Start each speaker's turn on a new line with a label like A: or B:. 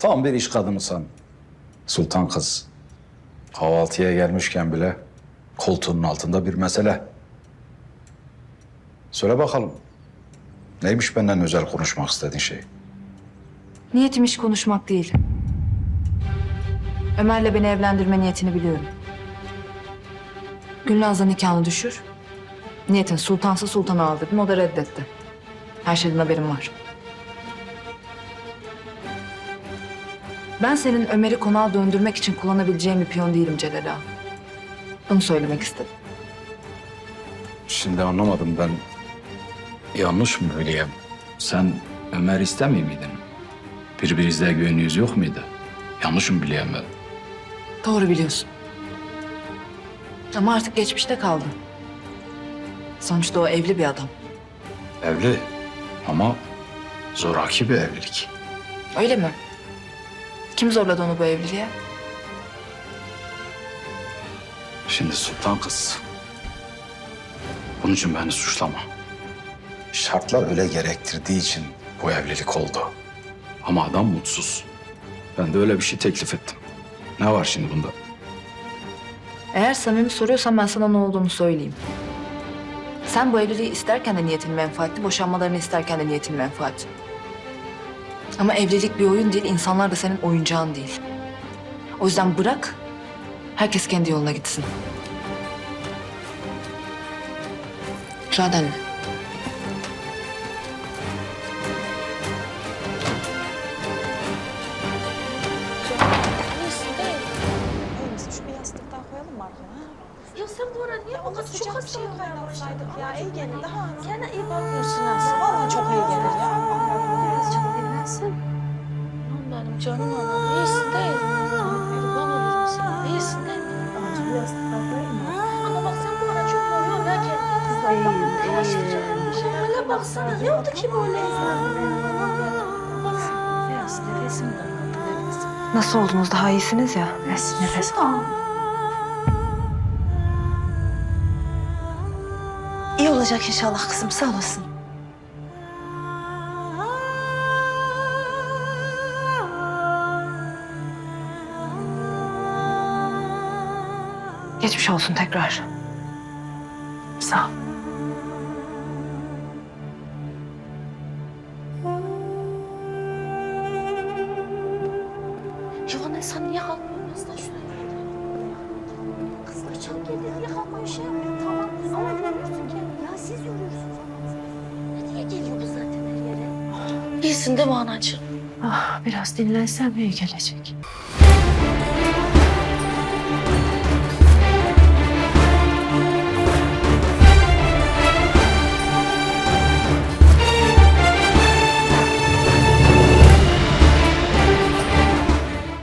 A: Tam bir iş kadınısan. Sultan kız. Kahvaltıya gelmişken bile koltuğunun altında bir mesele. Söyle bakalım. Neymiş benden özel konuşmak istediğin şey?
B: Niyetim iş konuşmak değil. Ömer'le beni evlendirme niyetini biliyorum. Gülnaz'la nikahını düşür. Niyetin sultansa sultanı al dedim. O da reddetti. Her şeyden haberim var. Ben senin Ömer'i konağa döndürmek için kullanabileceğim bir piyon değilim Celal Ağa. Bunu söylemek istedim.
A: Şimdi anlamadım ben. Yanlış mı bileyim? Sen Ömer istemiyor miydin? Birbirinizde güveniniz yok muydu? Yanlış mı bileyim ben?
B: Doğru biliyorsun. Ama artık geçmişte kaldı. Sonuçta o evli bir adam.
A: Evli ama zoraki bir evlilik.
B: Öyle mi? Kim zorladı onu bu evliliğe?
A: Şimdi sultan kız. Bunun için beni suçlama. Şartlar öyle gerektirdiği için bu evlilik oldu. Ama adam mutsuz. Ben de öyle bir şey teklif ettim. Ne var şimdi bunda?
B: Eğer samimi soruyorsan ben sana ne olduğunu söyleyeyim. Sen bu evliliği isterken de niyetin menfaatli, boşanmalarını isterken de niyetin menfaat. Ama evlilik bir oyun değil, insanlar da senin oyuncağın değil. O yüzden bırak, herkes kendi yoluna gitsin. Müsaadenle.
C: Şu bir yastık daha koyalım mı arkaya? ha?
D: Ya sen bu ara niye bu kadar çok
C: şey
D: hastalık
C: kaynatsaydık ya. İyi gelir daha.
D: Kendine iyi bakmıyorsun aslında. Baksana ne oldu ki böyle? Biraz nefesim de kaldı nefesim.
B: Nasıl oldunuz? Daha iyisiniz ya.
D: Nefes nefes al.
C: İyi olacak inşallah kızım. Sağ olasın.
B: Geçmiş olsun tekrar.
C: Sağ ol.
D: Anne sen niye kalkmıyorsun? Aslında şuraya Kızlar çok gelir. Niye kalkmıyor şey yapıyor? Tamam. Ama yoruyorsun kendini. Ya siz yoruyorsunuz ama. Ne diye geliyor bu zaten her yere? İyisin değil mi anacığım?
E: Ah, biraz dinlensem iyi gelecek.